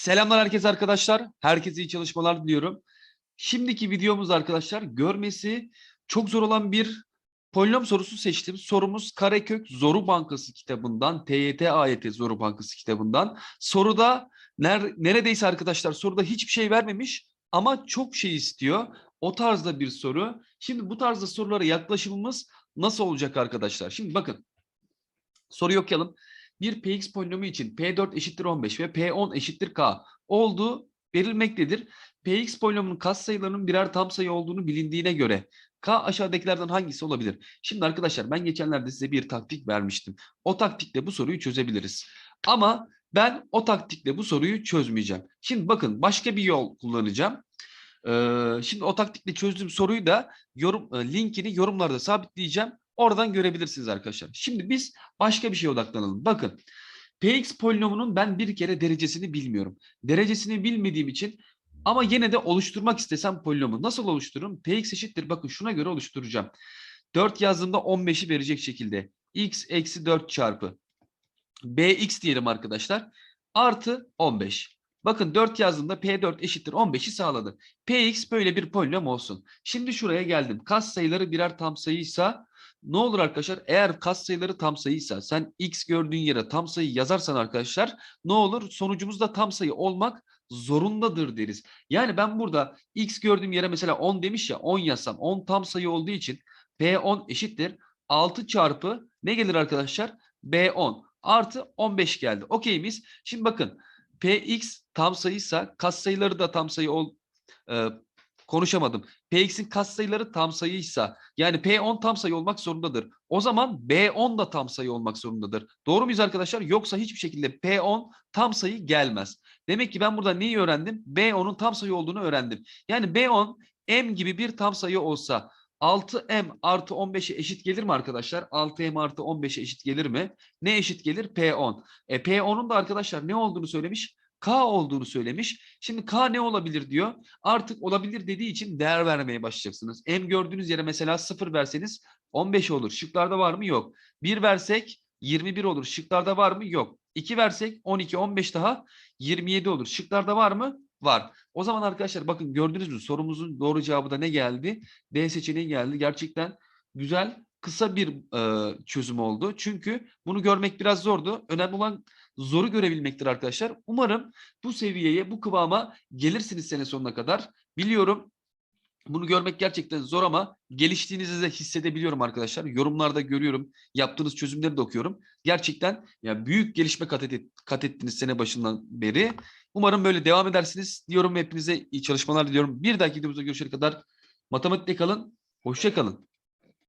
Selamlar herkese arkadaşlar. Herkese iyi çalışmalar diliyorum. Şimdiki videomuz arkadaşlar görmesi çok zor olan bir polinom sorusu seçtim. Sorumuz Karekök Zoru Bankası kitabından, TYT AYT Zoru Bankası kitabından. Soruda ner- neredeyse arkadaşlar soruda hiçbir şey vermemiş ama çok şey istiyor. O tarzda bir soru. Şimdi bu tarzda sorulara yaklaşımımız nasıl olacak arkadaşlar? Şimdi bakın soruyu okuyalım bir px polinomu için p4 eşittir 15 ve p10 eşittir k olduğu verilmektedir. px polinomunun katsayılarının birer tam sayı olduğunu bilindiğine göre k aşağıdakilerden hangisi olabilir? Şimdi arkadaşlar ben geçenlerde size bir taktik vermiştim. O taktikle bu soruyu çözebiliriz. Ama ben o taktikle bu soruyu çözmeyeceğim. Şimdi bakın başka bir yol kullanacağım. Ee, şimdi o taktikle çözdüğüm soruyu da yorum e, linkini yorumlarda sabitleyeceğim. Oradan görebilirsiniz arkadaşlar. Şimdi biz başka bir şeye odaklanalım. Bakın px polinomunun ben bir kere derecesini bilmiyorum. Derecesini bilmediğim için ama yine de oluşturmak istesem polinomu nasıl oluştururum? px eşittir bakın şuna göre oluşturacağım. 4 yazdığımda 15'i verecek şekilde x eksi 4 çarpı bx diyelim arkadaşlar artı 15. Bakın 4 yazdığımda P4 eşittir 15'i sağladı. Px böyle bir polinom olsun. Şimdi şuraya geldim. Kas sayıları birer tam sayıysa ne olur arkadaşlar? Eğer kas sayıları tam sayıysa sen x gördüğün yere tam sayı yazarsan arkadaşlar ne olur? Sonucumuz da tam sayı olmak zorundadır deriz. Yani ben burada x gördüğüm yere mesela 10 demiş ya 10 yazsam 10 tam sayı olduğu için P10 eşittir 6 çarpı ne gelir arkadaşlar? B10 artı 15 geldi. Okey miyiz? Şimdi bakın Px tam sayıysa katsayıları da tam sayı ol e, konuşamadım. Px'in katsayıları tam sayıysa yani P10 tam sayı olmak zorundadır. O zaman B10 da tam sayı olmak zorundadır. Doğru muyuz arkadaşlar? Yoksa hiçbir şekilde P10 tam sayı gelmez. Demek ki ben burada neyi öğrendim? B10'un tam sayı olduğunu öğrendim. Yani B10 M gibi bir tam sayı olsa 6M artı 15'e eşit gelir mi arkadaşlar? 6M artı 15'e eşit gelir mi? Ne eşit gelir? P10. E, P10'un da arkadaşlar ne olduğunu söylemiş? K olduğunu söylemiş. Şimdi K ne olabilir diyor. Artık olabilir dediği için değer vermeye başlayacaksınız. M gördüğünüz yere mesela 0 verseniz 15 olur. Şıklarda var mı? Yok. 1 versek 21 olur. Şıklarda var mı? Yok. 2 versek 12, 15 daha 27 olur. Şıklarda var mı? Var. O zaman arkadaşlar bakın gördünüz mü sorumuzun doğru cevabı da ne geldi? D seçeneği geldi. Gerçekten güzel kısa bir e, çözüm oldu. Çünkü bunu görmek biraz zordu. Önemli olan zoru görebilmektir arkadaşlar. Umarım bu seviyeye, bu kıvama gelirsiniz sene sonuna kadar. Biliyorum bunu görmek gerçekten zor ama geliştiğinizi de hissedebiliyorum arkadaşlar. Yorumlarda görüyorum. Yaptığınız çözümleri de okuyorum. Gerçekten ya büyük gelişme kat, et, kat ettiniz sene başından beri. Umarım böyle devam edersiniz diyorum hepinize iyi çalışmalar diliyorum. Bir dahaki videomuzda görüşene kadar matematikte kalın. Hoşça kalın.